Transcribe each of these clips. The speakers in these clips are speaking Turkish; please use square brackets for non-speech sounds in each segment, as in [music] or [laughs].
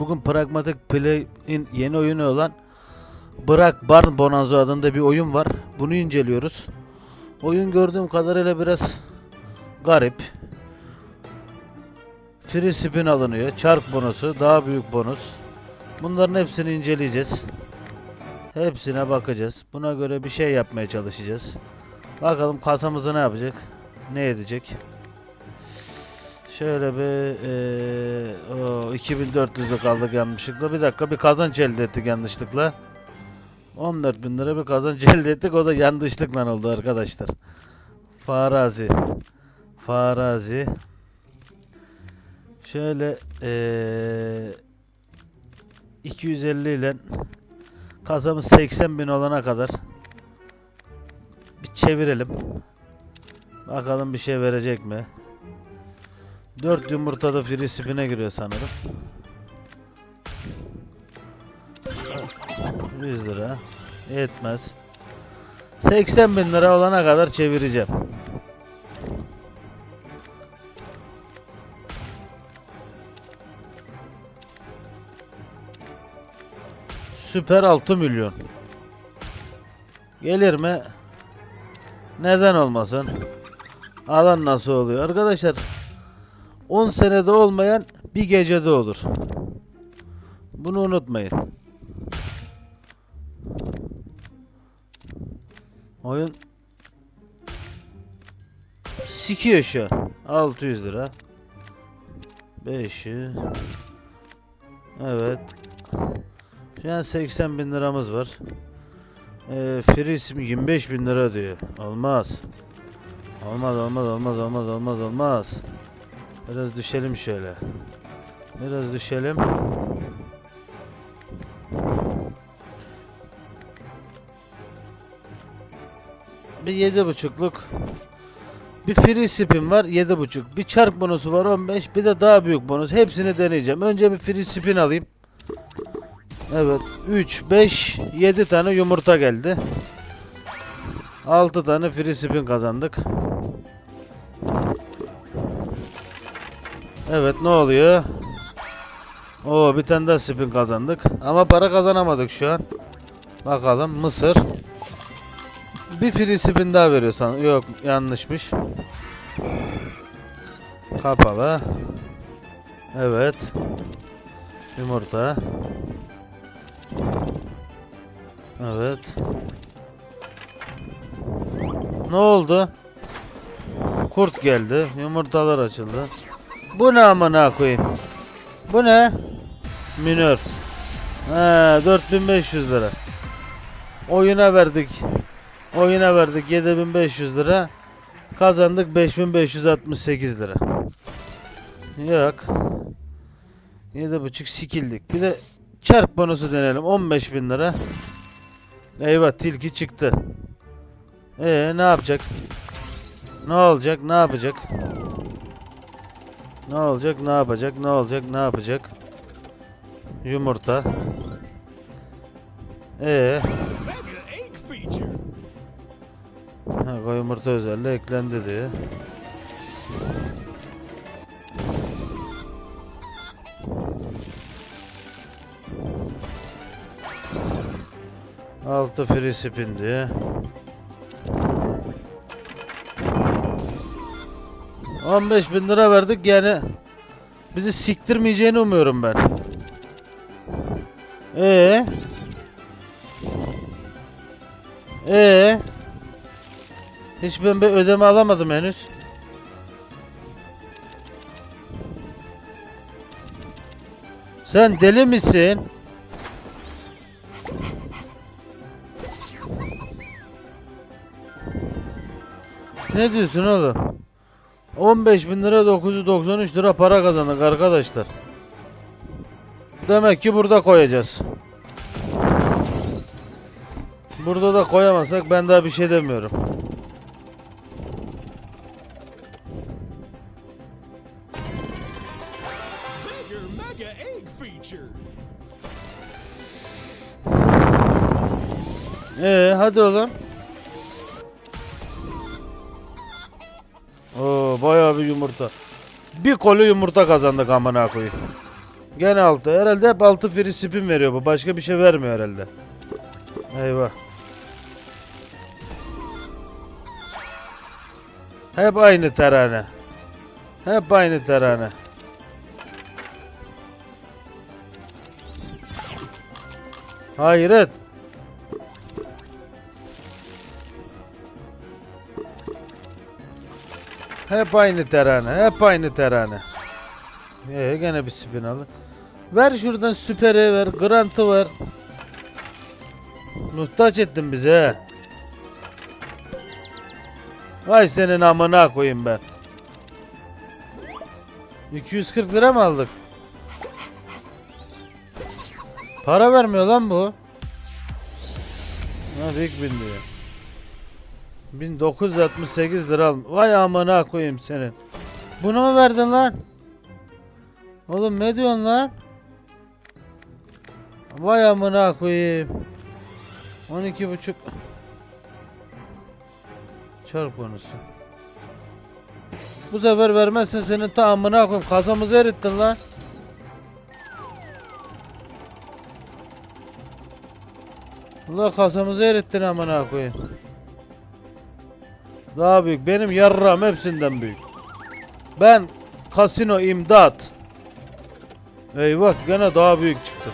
Bugün Pragmatic Play'in yeni oyunu olan Bırak Barn Bonanza adında bir oyun var. Bunu inceliyoruz. Oyun gördüğüm kadarıyla biraz garip. Free spin alınıyor. Çark bonusu, daha büyük bonus. Bunların hepsini inceleyeceğiz. Hepsine bakacağız. Buna göre bir şey yapmaya çalışacağız. Bakalım kasamızı ne yapacak? Ne edecek? Şöyle bir eee o 2400'lük aldık yanlışlıkla. Bir dakika bir kazanç elde ettik yanlışlıkla. 14 bin lira bir kazanç [laughs] elde ettik. O da yanlışlıkla oldu arkadaşlar. Farazi. Farazi. Şöyle eee 250 ile kasamız 80 bin olana kadar bir çevirelim. Bakalım bir şey verecek mi? 4 yumurta da free spin'e giriyor sanırım. 100 lira. Yetmez. 80 bin lira olana kadar çevireceğim. Süper 6 milyon. Gelir mi? Neden olmasın? Alan nasıl oluyor? Arkadaşlar 10 senede olmayan bir gecede olur. Bunu unutmayın. Oyun sikiyor şu an. 600 lira. 500 Evet. Şu an 80 bin liramız var. Ee, free isim 25 bin lira diyor. Olmaz. Olmaz olmaz olmaz olmaz olmaz olmaz. Biraz düşelim şöyle. Biraz düşelim. Bir yedi buçukluk. Bir free spin var yedi buçuk. Bir çark bonusu var 15. Bir de daha büyük bonus. Hepsini deneyeceğim. Önce bir free spin alayım. Evet. 3, 5, 7 tane yumurta geldi. 6 tane free spin kazandık. Evet ne oluyor? Oo bir tane daha spin kazandık. Ama para kazanamadık şu an. Bakalım Mısır. Bir free spin daha veriyor san. Yok yanlışmış. Kapalı. Evet. Yumurta. Evet. Ne oldu? Kurt geldi. Yumurtalar açıldı. Bu ne amına koyayım? Bu ne? Minör. He 4500 lira. Oyuna verdik. Oyuna verdik 7500 lira. Kazandık 5568 lira. Yok. 7.5 sikildik. Bir de çark bonusu deneyelim 15000 lira. Eyvah tilki çıktı. Ee ne yapacak? Ne olacak? Ne yapacak? Ne olacak? Ne yapacak? Ne olacak? Ne yapacak? Yumurta. Ee. Ha, koy yumurta özelliği eklendi diye. Altı free spin diye. 15 bin lira verdik yani bizi siktirmeyeceğini umuyorum ben. Ee. Ee. Hiç ben bir ödeme alamadım henüz. Sen deli misin? Ne diyorsun oğlum? 15 bin lira 993 lira para kazandık arkadaşlar. Demek ki burada koyacağız. Burada da koyamazsak ben daha bir şey demiyorum. Ee hadi oğlum. Oo bayağı bir yumurta. Bir kolu yumurta kazandık amına koyayım. Gene 6. Herhalde hep 6 free spin veriyor bu. Başka bir şey vermiyor herhalde. Eyvah. Hep aynı terane. Hep aynı terane. Hayret. Hep aynı terane. Hep aynı terane. Ee, gene bir spin alın. Ver şuradan süperi ver. Grant'ı ver. Muhtaç ettin bizi he. Vay senin amına koyayım ben. 240 lira mı aldık? Para vermiyor lan bu. Ha Big Bin diyor. 1968 lira aldım. Vay amına koyayım senin. Bunu mu verdin lan? Oğlum ne diyorsun lan? Vay amına koyayım. 12 buçuk. Çarp bonusu. Bu sefer vermezsen senin ta amına koyayım. Kasamızı erittin lan. Ulan kasamızı erittin amına koyayım. Daha büyük. Benim yarram hepsinden büyük. Ben kasino imdat. Eyvah gene daha büyük çıktı.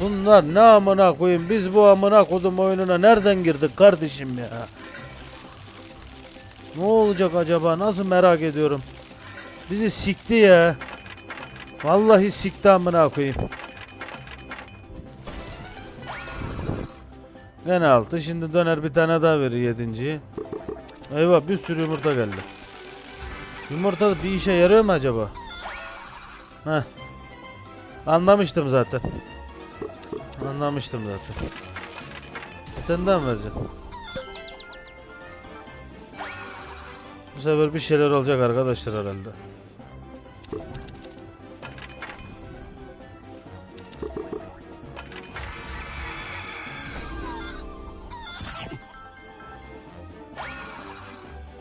Bunlar ne amına koyayım biz bu amına kodum oyununa nereden girdik kardeşim ya? Ne olacak acaba nasıl merak ediyorum. Bizi sikti ya. Vallahi sikti amına koyayım. Gene altı şimdi döner bir tane daha verir yedinciyi. Eyvah bir sürü yumurta geldi. Yumurta bir işe yarıyor mu acaba? Heh. Anlamıştım zaten. Anlamıştım zaten. Bir tane mı vereceğim? Bu sefer bir şeyler olacak arkadaşlar herhalde.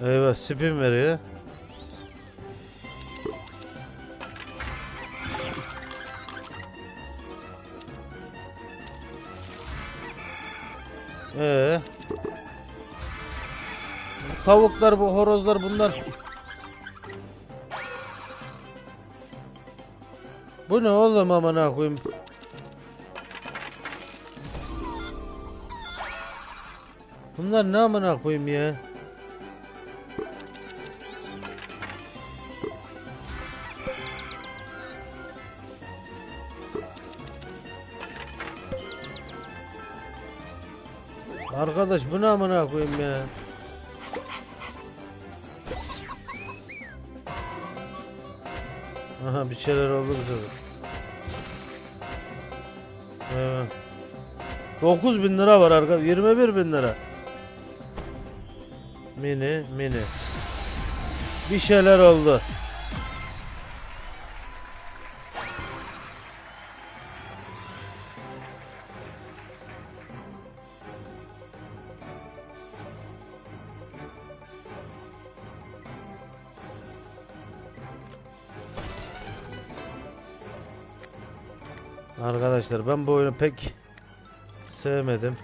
Eyvah spin veriyor. Ee. Tavuklar bu horozlar bunlar. Bu ne oğlum amına koyayım? Bunlar ne amına koyayım ya? Arkadaş bu ne amına koyayım ya? Aha bir şeyler oldu sefer. Evet. 9 bin lira var arkadaş. 21 bin lira. Mini mini. Bir şeyler oldu. Arkadaşlar ben bu oyunu pek sevmedim.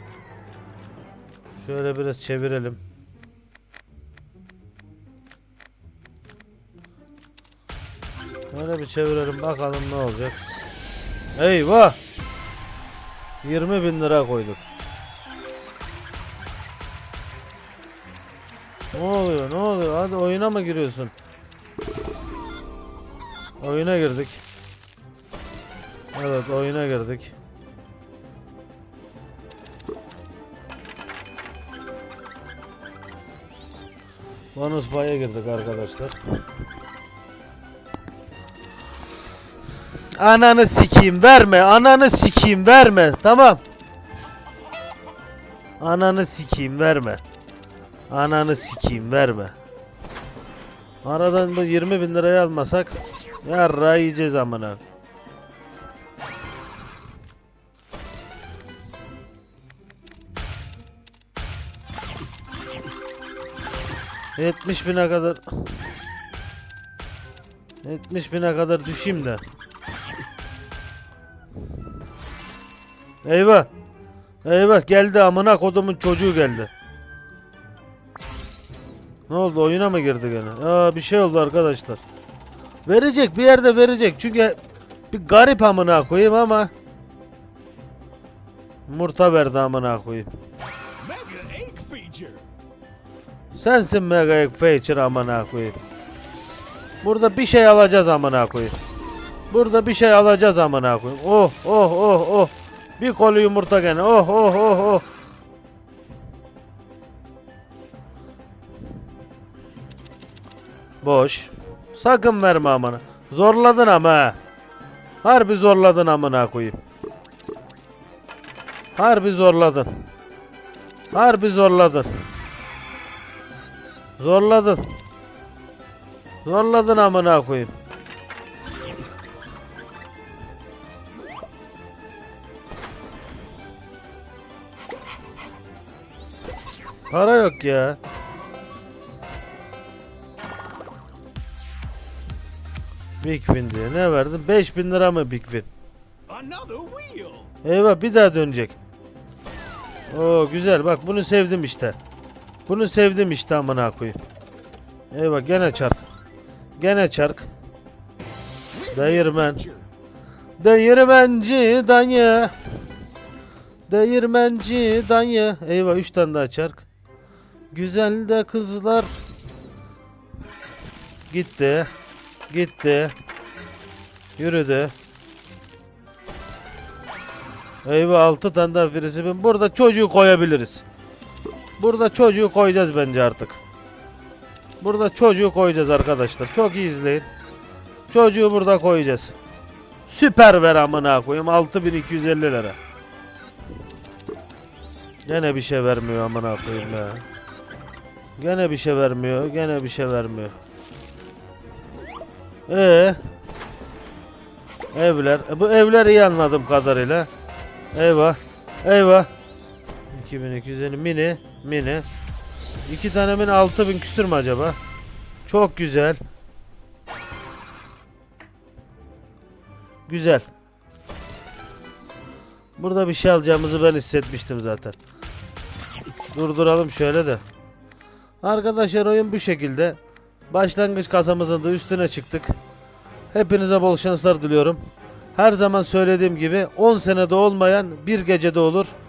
Şöyle biraz çevirelim. Böyle bir çevirelim bakalım ne olacak. Eyvah! 20 bin lira koyduk. Ne oluyor ne oluyor hadi oyuna mı giriyorsun? Oyuna girdik. Evet oyuna girdik. Bonus paya girdik arkadaşlar. Ananı sikeyim verme. Ananı sikeyim verme. Tamam. Ananı sikeyim verme. Ananı sikeyim verme. Aradan bu 20 bin lirayı almasak yarra yiyeceğiz amına. Yetmiş bine kadar 70 bine kadar düşeyim de. Eyvah. Eyvah geldi amına kodumun çocuğu geldi. Ne oldu oyuna mı girdi gene? Aa bir şey oldu arkadaşlar. Verecek bir yerde verecek çünkü bir garip amına koyayım ama Murta verdi amına koyayım. Sensin Mega Feature amına koyayım. Burada bir şey alacağız amına koyayım. Burada bir şey alacağız amına koyayım. Oh oh oh oh. Bir kolu yumurta gene. Oh oh oh oh. Boş. Sakın verme amına. Zorladın ama. ha. Harbi zorladın amına koyayım. Harbi zorladın. Harbi zorladın. Zorladın. Zorladın amına koyayım. Para yok ya. Big Fin diye. Ne verdin? 5000 lira mı Big wheel. Eyvah bir daha dönecek. Oo güzel bak bunu sevdim işte. Bunu sevdim işte amına koyayım. Eyvah gene çark. Gene çark. Değirmen. Değirmenci dayı. Değirmenci dayı. Eyvah 3 tane daha çark. Güzel de kızlar. Gitti. Gitti. Yürüdü. Eyvah 6 tane daha frisbee. Burada çocuğu koyabiliriz. Burada çocuğu koyacağız bence artık. Burada çocuğu koyacağız arkadaşlar. Çok iyi izleyin. Çocuğu burada koyacağız. Süper ver amına koyayım 6250 lira. Gene bir şey vermiyor amına koyayım ya. Gene bir şey vermiyor, gene bir şey vermiyor. Ee, evler. Bu evler iyi anladığım kadarıyla. Eyvah. Eyvah. 2250 mini, mini. İki tane mini 6000 küsür mü acaba? Çok güzel. Güzel. Burada bir şey alacağımızı ben hissetmiştim zaten. Durduralım şöyle de. Arkadaşlar oyun bu şekilde. Başlangıç kasamızın da üstüne çıktık. Hepinize bol şanslar diliyorum. Her zaman söylediğim gibi 10 senede olmayan bir gecede olur.